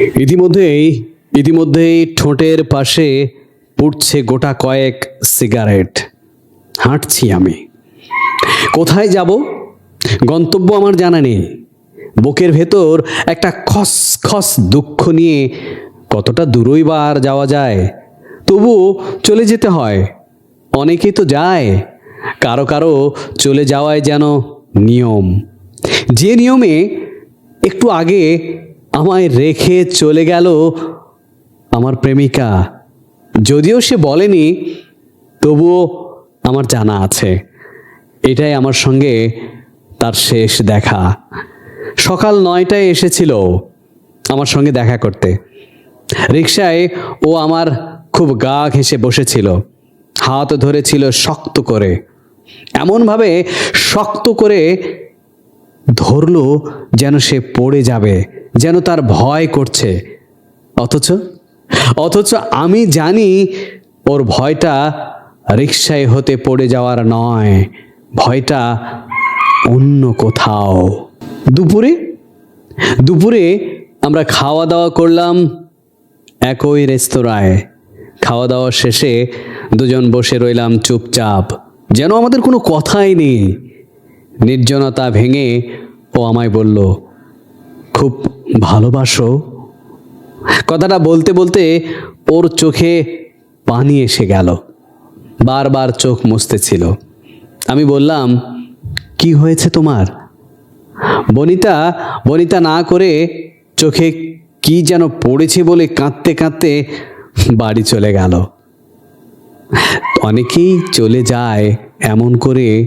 ইতিমধ্যেই ইতিমধ্যেই ঠোঁটের পাশে পুড়ছে গোটা কয়েক সিগারেট। হাঁটছি আমি। কোথায় যাব? গন্তব্য আমার জানা নেই। বুকের ভেতর একটা খস খস দুঃখ নিয়ে কতটা দূরই বা আর যাওয়া যায় তবু চলে যেতে হয়। অনেকেই তো যায়। কারও কারও চলে যাওয়ায় যেন নিয়ম। যে নিয়মে একটু আগে আমায় রেখে চলে গেল আমার প্রেমিকা। যদিও সে বলেনি, তবুও আমার জানা আছে। এটাই আমার সঙ্গে তার শেষ দেখা। সকাল নয়টায় এসেছিল আমার সঙ্গে দেখা করতে। রিক্সায় ও আমার খুব গা ঘেঁষে বসেছিল। হাত ধরেছিল শক্ত করে। এমনভাবে শক্ত করে ধরলো যেন সে পড়ে যাবে। যেন তার ভয় করছে। অথচ অথচ আমি জানি ওর ভয়টা রিক্সায় হতে পড়ে যাওয়ার নয়, ভয়টা অন্য কোথাও। দুপুরে দুপুরে আমরা খাওয়া দাওয়া করলাম একই রেস্তোরাঁয়। খাওয়া দাওয়া শেষে দুজন বসে রইলাম চুপচাপ। যেন আমাদের কোনো কথাই নেই। নির্জনতা ভেঙে ও আমায় বলল খুব ভালোবাসো। কথাটা বলতে বলতে ওর চোখে পানি এসে গেল। বারবার চোখ মুছতেছিল। আমি বললাম, কি হয়েছে তোমার? বনিতা বনিতা না করে চোখে কি যেন পড়েছে বলে কাঁদতে কাঁদতে বাড়ি চলে গেল। অনেকেই চলে যায় এমন করে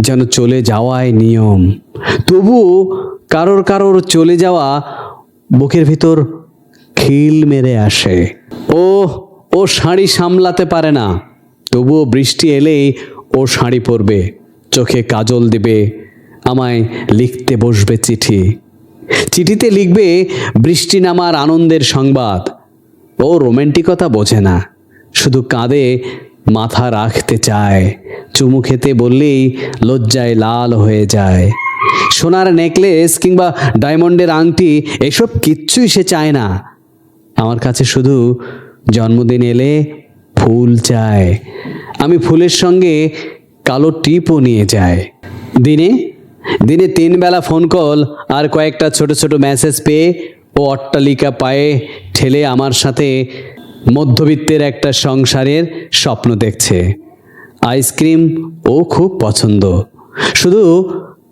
যেন চলে যাওয়ায় নিয়ম। তবু কারোর কারোর চলে যাওয়া বুকের ভিতর খিল মেরে আসে। ও ও শাড়ি সামলাতে পারে না। তবুও বৃষ্টি এলেই ও শাড়ি পরবে, চোখে কাজল দেবে, আমায় লিখতে বসবে চিঠি। চিঠিতে লিখবে, বৃষ্টি নামার আনন্দের সংবাদ। ও রোম্যান্টিকতা বোঝে না, শুধু কাঁধে মাথা রাখতে চায়। চুমু খেতে বললেই লজ্জায় লাল হয়ে যায়। সোনার নেকলেস কিংবা ডায়মন্ডের আংটি, এসব কিচ্ছুই সে চায় না। আমার কাছে শুধু জন্মদিন এলে ফুল চায়। আমি ফুলের সঙ্গে কালো টিপও নিয়ে যায় দিনে দিনে তিন বেলা ফোন কল আর কয়েকটা ছোট ছোট মেসেজ পেয়ে ও অট্টালিকা পায়ে ঠেলে আমার সাথে মধ্যবিত্তের একটা সংসারের স্বপ্ন দেখছে। আইসক্রিম ও খুব পছন্দ। শুধু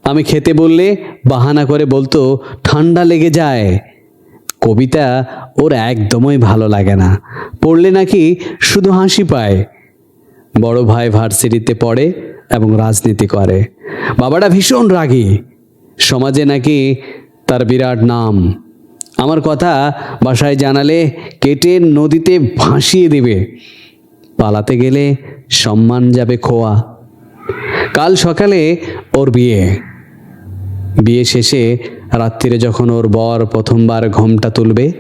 আমি খেতে বললে বাহানা করে বলতো, ঠান্ডা লেগে যায়। কবিতা ওর একদমই ভালো লাগে না। পড়লে নাকি শুধু হাসি পায়। বড় ভাই ভার্সিটিতে পড়ে এবং রাজনীতি করে। বাবাটা ভীষণ রাগী। সমাজে নাকি তার বিরাট নাম। আমার কথা বাসায় জানালে কেটে নদীতে ভাসিয়ে দেবে। পালাতে গেলে সম্মান যাবে খোয়া। কাল সকালে ওর বিয়ে। বিয়ে শেষে রাত্রিরে যখন ওর বর প্রথমবার ঘোমটা তুলবে,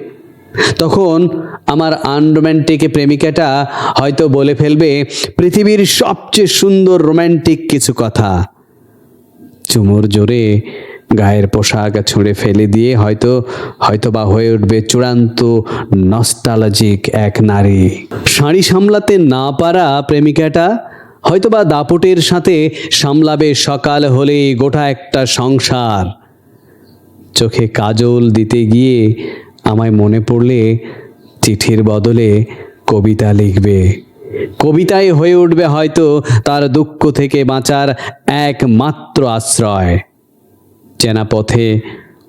তখন আমার আনরোম্যান্টিক প্রেমিকাটা হয়তো বলে ফেলবে, পৃথিবীর সবচেয়ে সুন্দর রোম্যান্টিক কিছু কথা। চুমুর জোরে গায়ের পোশাক ছুঁড়ে ফেলে দিয়ে হয়তো হয়তো বা হয়ে উঠবে চূড়ান্ত নস্টালজিক এক নারী। শাড়ি সামলাতে না পারা প্রেমিকাটা হয়তো বা দাপটের সাথে সামলাবে সকাল হলেই গোটা একটা সংসার। চোখে কাজল দিতে গিয়ে আমায় মনে পড়লে চিঠির বদলে কবিতা লিখবে। কবিতায় হয়ে উঠবে হয়তো তার দুঃখ থেকে বাঁচার একমাত্র আশ্রয়। চেনা পথে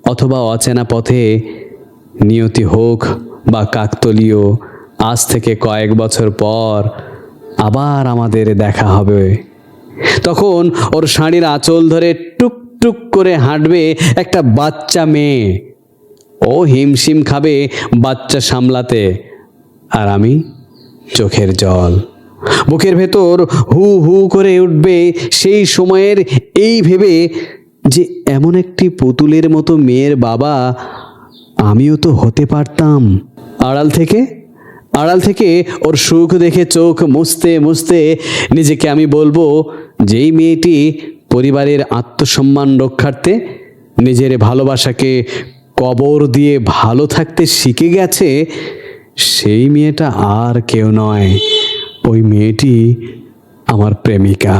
অথবা অচেনা পথে নিয়তি হোক বা কাকতলীয়, আজ থেকে কয়েক বছর পর আবার আমাদের দেখা হবে। তখন ওর শাড়ির আঁচল ধরে টুক টুক করে হাঁটবে একটা বাচ্চা মেয়ে। ও হিমশিম খাবে বাচ্চা সামলাতে। আর আমি চোখের জল। বুকের ভেতর হু হু করে উঠবে সেই সময়ের এই ভেবে যে এমন একটি পুতুলের মতো মেয়ের বাবা, আমিও তো হতে পারতাম। আড়াল থেকে আড়াল থেকে ওর সুখ দেখে চোখ মুছতে মুছতে নিজেকে আমি বলব, যেই মেয়েটি পরিবারের আত্মসম্মান রক্ষার্থে নিজের ভালোবাসাকে কবর দিয়ে ভালো থাকতে শিখে গেছে, সেই মেয়েটা আর কেউ নয়। ওই মেয়েটি আমার প্রেমিকা।